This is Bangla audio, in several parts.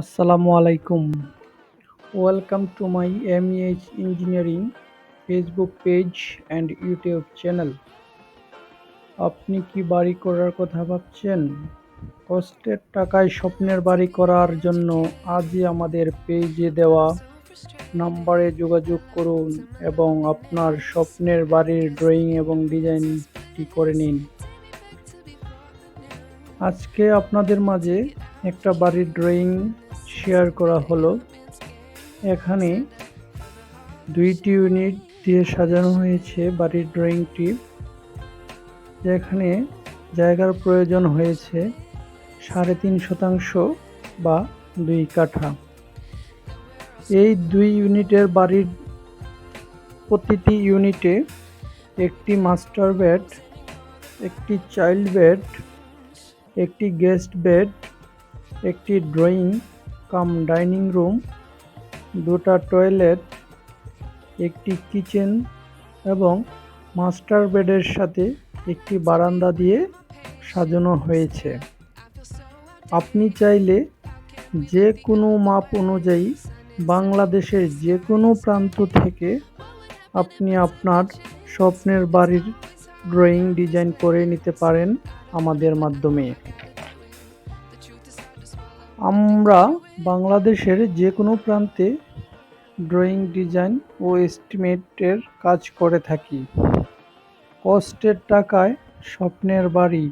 আসসালামু আলাইকুম। Welcome to my M H engineering Facebook page and YouTube channel আপনি কি বাড়ি করার কথা ভাবছেন? কষ্টের টাকায় স্বপ্নের বাড়ি করার জন্য আজই আমাদের পেজে দেওয়া নাম্বারে যোগাযোগ করুন এবং আপনার স্বপ্নের বাড়ির ড্রয়িং এবং ডিজাইনটি করে নিন। আজকে আপনাদের মাঝে একটা বাড়ির ড্রয়িং শেয়ার করা হলো। এখানে দুইটি ইউনিট দিয়ে সাজানো হয়েছে বাড়ির ড্রয়িংটি যেখানে জায়গার প্রয়োজন হয়েছে সাড়ে তিন শতাংশ বা দুই কাঠা। এই দুই ইউনিটের বাড়ির প্রতিটি ইউনিটে একটি মাস্টার বেড একটি চাইল্ড বেড একটি গেস্ট বেড একটি ড্রয়িং কাম ডাইনিং রুম, দুটা টয়লেট, একটি কিচেন এবং মাস্টার বেডের সাথে একটি বারান্দা দিয়ে সাজানো হয়েছে। আপনি চাইলে যে কোনো মাপ অনুযায়ী বাংলাদেশের যে কোনো প্রান্ত থেকে আপনি আপনার স্বপ্নের বাড়ির ড্রয়িং ডিজাইন করে নিতে পারেন আমাদের মাধ্যমে। আমরা বাংলাদেশের যে কোনো প্রান্তে ড্রয়িং, ডিজাইন ও এস্টিমেটের কাজ করে থাকি। কষ্টের টাকায় স্বপ্নের বাড়ি।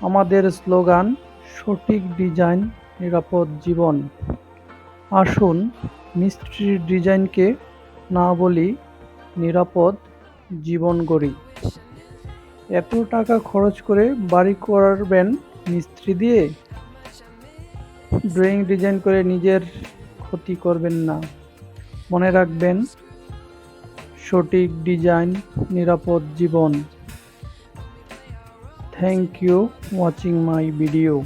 আমাদের স্লোগান, সঠিক ডিজাইন, নিরাপদ জীবন। আসুন মিস্ত্রির ডিজাইনকে না বলি নিরাপদ জীবন গড়ি। এত টাকা খরচ করে বাড়ি করবেন মিস্ত্রি দিয়ে? ড্রয়িং ডিজাইন করে নিজের ক্ষতি করবেন না। মনে রাখবেন, সঠিক ডিজাইন নিরাপদ জীবন। Thank you watching my video